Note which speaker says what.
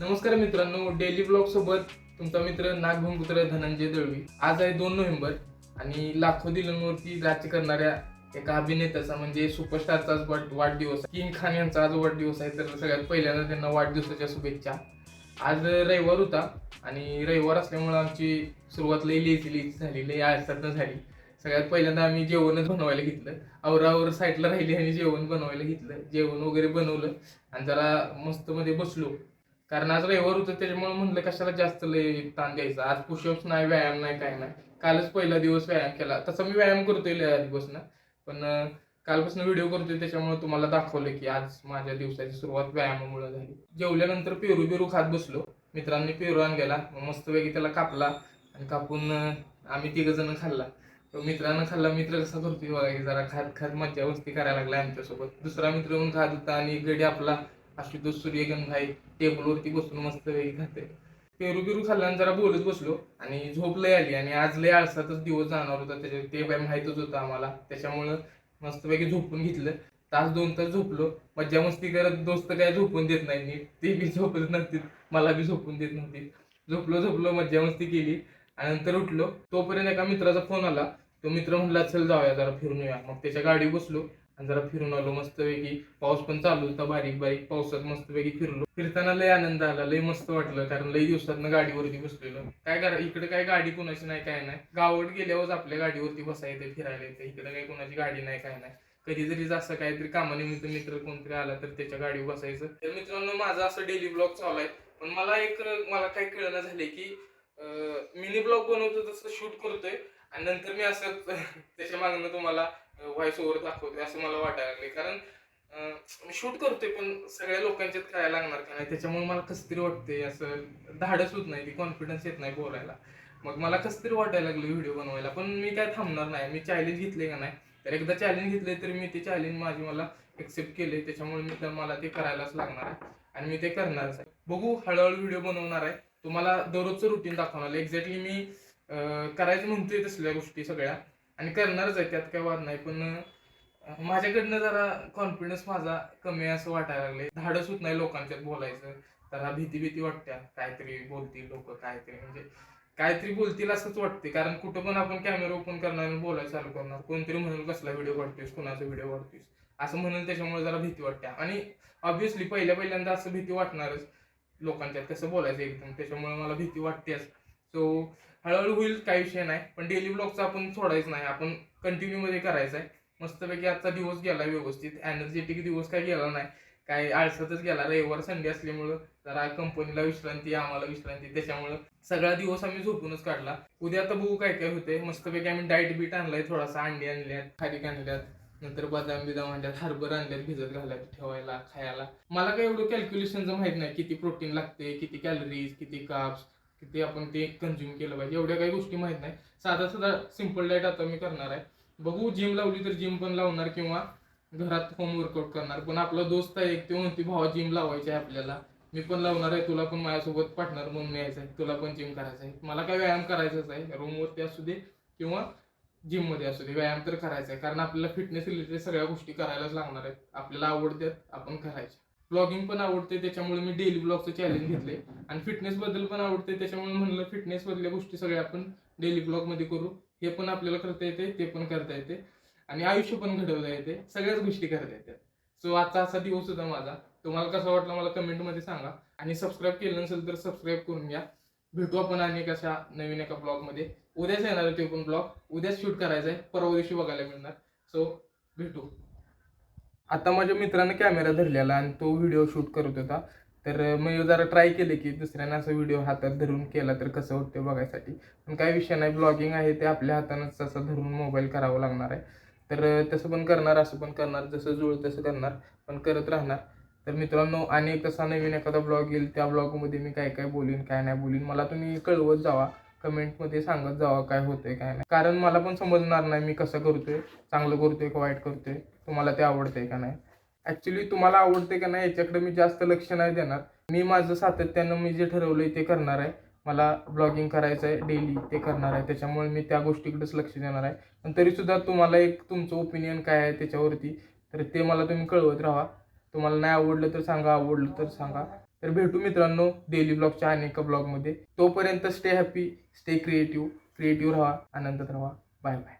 Speaker 1: नमस्कार मित्रांनो daily blog सोबत तुमचा मित्र नागभूमपुत्र धनंजय दळवी. आज आहे दोन नोव्हेंबर आणि लाखो दिलांवरती राज्य करणाऱ्या एका अभिनेत्याचा म्हणजे सुपरस्टारचा आज वाढदिवस किंग खान यांचा आज वाढदिवस आहे तर सगळ्यात पहिल्यांदा त्यांना वाढदिवसाच्या शुभेच्छा. आज रविवार होता आणि रविवार असल्यामुळे आमची सुरुवात लई लेझी लेझी झाली लई आळसातनं झाली. सगळ्यात पहिल्यांदा आम्ही जेवणच बनवायला घेतलं. आवरावर साईडला राहिली आणि जेवण बनवायला घेतलं. जेवण वगैरे बनवलं आणि जरा मस्त मध्ये बसलो. कारण आज रविवार होतं त्याच्यामुळे म्हणलं कशाला जास्त लय ताण द्यायचा. आज पुशअप्स नाही व्यायाम नाही काय नाही. कालच पहिला दिवस व्यायाम केला. तसा मी व्यायाम करतोय लय आधीपासून. पण कालपासून व्हिडिओ करतोय त्याच्यामुळे तुम्हाला दाखवलं की आज माझ्या दिवसाची सुरुवात व्यायामामुळे झाली. जेवल्यानंतर पेरू बिरू खात बसलो. मित्रांनी पेरू आणलेला. मग मस्तपैकी त्याला कापला आणि कापून आम्ही तिघ जण खाल्ला. तो मित्रानं खाल्ला. मित्र कसा करतोय बघा की जरा खात खात मज्जा मस्ती करायला लागला आमच्यासोबत. दुसरा मित्र येऊन खात होता आणि गडी आपला आशुतोष सूर्यगंध आहे टेबलवरती बसून मस्त वेळी खाते. पेरू बिरू खाल्ल्यानं जरा बोलत बसलो आणि झोप लय आली आणि आज लय आळसातच दिवस जाणार होता त्याच्या ते बाय माहीतच होतं आम्हाला. त्याच्यामुळं मस्तपैकी झोपून घेतलं. तास दोन तास झोपलो. मज्जा मस्ती करत दोस्त काय झोपून देत नाही मी ते बी झोपत नव्हती मला बी झोपून देत नव्हती झोपलो झोपलो मज्जा मस्ती केली. आणि नंतर उठलो. तोपर्यंत एका मित्राचा फोन आला. तो मित्र म्हणला चल जाऊया जरा फिरून येऊया. मग त्याच्या गाडी बसलो. आणि जरा फिरून आलो मस्तपैकी. पाऊस पण चालू होता बारीक बारीक पावसात मस्तपैकी फिरलो. फिरताना लय आनंद आला लय मस्त वाटलं कारण लय दिवसातनं गाडीवरती बसलेलो. काय करा इकडे काय गाडी कोणाची नाही काय नाही. गावट गेल्यावर आपल्या गाडीवरती बसायचं येते फिरायला येते. इकडे काही कोणाची गाडी नाही काय नाही. कधी जरी असं काहीतरी कामानिमित्त मित्र कोणतरी आला तर त्याच्या गाडीवर बसायचं. तर मित्रांनो माझा असं डेली ब्लॉग चालू आहे. पण मला एक मला काय कळणं झाले की मिनी ब्लॉग बनवतो तसं शूट करतोय. आणि नंतर मी असं त्याच्या मागणं तुम्हाला व्हॉइस ओव्हर दाखवते असं मला वाटायला लागले कारण मी शूट करतोय पण सगळ्या लोकांच्यात करायला लागणार का नाही? त्याच्यामुळे मला कसं तरी वाटते असं धाडस होत नाही ती कॉन्फिडन्स येत नाही बोलायला. मग मला कसं तरी वाटायला लागलं व्हिडिओ बनवायला पण मी काय थांबणार नाही. मी चॅलेंज घेतले का नाही? तर एकदा चॅलेंज घेतले तर मी ते चॅलेंज माझी मला एक्सेप्ट केले त्याच्यामुळे मी तर मला ते करायलाच लागणार आहे. आणि मी ते करणारच आहे. बघू हळूहळू व्हिडिओ बनवणार आहे. तुम्हाला दररोजचं रुटीन दाखवणार एक्झॅक्टली मी करायचं म्हणतोय तसल्या गोष्टी सगळ्या. आणि करणारच आहे त्यात काय वाद नाही. पण माझ्याकडनं जरा कॉन्फिडन्स माझा कमी आहे असं वाटायला लागले धाडस होत नाही लोकांच्यात बोलायचं. जरा भीती भीती वाटत्या. काहीतरी बोलतील लोक काहीतरी. म्हणजे काहीतरी बोलतील असंच वाटते कारण कुठं पण आपण कॅमेरा ओपन करणार आणि बोलायला चालू करणार कोणतरी म्हणून कसला व्हिडिओ काढतोयस? कुणाचा व्हिडिओ काढतोयस? असं म्हणून त्याच्यामुळे जरा भीती वाटते आणि ऑब्व्हियसली पहिल्या पहिल्यांदा असं भीती वाटणारच लोकांच्यात कसं बोलायचं एकदम. त्याच्यामुळे मला भीती वाटतेच. सो हळूहळू होईल काही विषय नाही. पण डेली ब्लॉगचा आपण सोडायचं नाही. आपण कंटिन्यू मध्ये करायचं आहे. मस्तपैकी आजचा दिवस गेला व्यवस्थित. एनर्जेटिक दिवस काय गेला नाही. काय आळसातच गेला. रविवार संडे असल्यामुळं जरा कंपनीला विश्रांती आम्हाला विश्रांती. त्याच्यामुळं सगळा दिवस आम्ही झोपूनच काढला. उद्या आता बघू काय काय होते मस्तपैकी आम्ही डाईट बीट आणलाय थोडासा. अंडी आणल्यात खारीक आणल्यात. नंतर बदाम बिदाम आणल्यात हरभर आणल्यात भिजत घालायला ठेवायला खायला. मला काय एवढं कॅल्क्युलेशनचं माहीत नाही. किती प्रोटीन लागते किती कॅलरीज किती काप्स किती आपण ते कंझ्युम केलं पाहिजे. एवढ्या काही गोष्टी माहीत नाही. साधा साधा सिंपल डाएट आता मी करणार आहे. बघू जिम लावली तर जिम पण लावणार किंवा घरात होम वर्कआउट करणार. पण आपला दोस्त आहे एक ते म्हणते भावा जिम लावायची आहे आपल्याला. मी पण लावणार आहे तुला पण माझ्यासोबत पार्टनर म्हणून यायचं आहे तुला पण जिम करायचं आहे मला काय व्यायाम करायचाच आहे. रूमवरती असू दे किंवा जिममध्ये असू दे. व्यायाम तर करायचा आहे कारण आपल्याला फिटनेस रिलेटेड सगळ्या गोष्टी करायलाच लागणार आहेत. आपल्याला आवडतात आपण करायच्या ब्लॉगिंग पण आवडते त्याच्यामुळे मी डेली ब्लॉगचं चॅलेंज घेतले आणि फिटनेस बद्दल पण आवडते त्याच्यामुळे म्हणलं फिटनेस बदल्या गोष्टी सगळ्या आपण डेली ब्लॉगमध्ये करू. हे पण आपल्याला करता येते ते पण करता येते आणि आयुष्य पण घडवता येते सगळ्याच गोष्टी करता येतात. सो आजचा असा दिवस होता माझा. तुम्हाला कसा वाटला मला कमेंटमध्ये सांगा. आणि सबस्क्राईब केलं नसेल तर सबस्क्राईब करून घ्या. भेटू आपण आणि कशा नवीन एका ब्लॉगमध्ये. उद्याच येणार आहे ते पण ब्लॉग उद्याच शूट करायचा आहे परवा दिवशी बघायला मिळणार. सो भेटू. आता माझ्या मित्रानं कॅमेरा धरलेला आणि तो व्हिडिओ शूट करत होता. तर मी जरा ट्राय केले की दुसऱ्यानं असं व्हिडिओ हातात धरून केला तर कसं होतं बघायसाठी. पण काही विषय नाही ब्लॉगिंग आहे ते आपल्या हातानंच असं धरून मोबाईल करावं लागणार आहे. तर तसं पण करणार असं पण करणार जसं जुळ तसं करणार पण करत राहणार. तर मित्रांनो आणि एक तसा नवीन एखादा ब्लॉग येईल त्या ब्लॉगमध्ये मी काय काय बोलीन काय नाही बोलीन मला तुम्ही कळवत जावा. कमेंटमध्ये सांगत जावा काय होतंय काय नाही. कारण मला पण समजणार नाही मी कसं करतोय चांगलं करतोय का वाईट करतोय तुम्हाला ते आवडतंय का नाही. ऍक्च्युली तुम्हाला आवडते का नाही याच्याकडे मी जास्त लक्ष नाही देणार. मी माझं सातत्यानं मी जे ठरवलंय ते करणार आहे. मला ब्लॉगिंग करायचं आहे डेली ते करणार आहे. त्याच्यामुळे मी त्या गोष्टीकडेच लक्ष देणार आहे. पण तरीसुद्धा तुम्हाला एक तुमचं ओपिनियन काय आहे त्याच्यावरती तर ते मला तुम्ही कळवत राहा. तुम्हाला नाही आवडलं तर सांगा आवडलं तर सांगा. तर भेटू मित्रांनो डेली ब्लॉगच्या अनेक ब्लॉगमध्ये तोपर्यंत stay happy stay creative creative राहा आनंदात राहा. Bye bye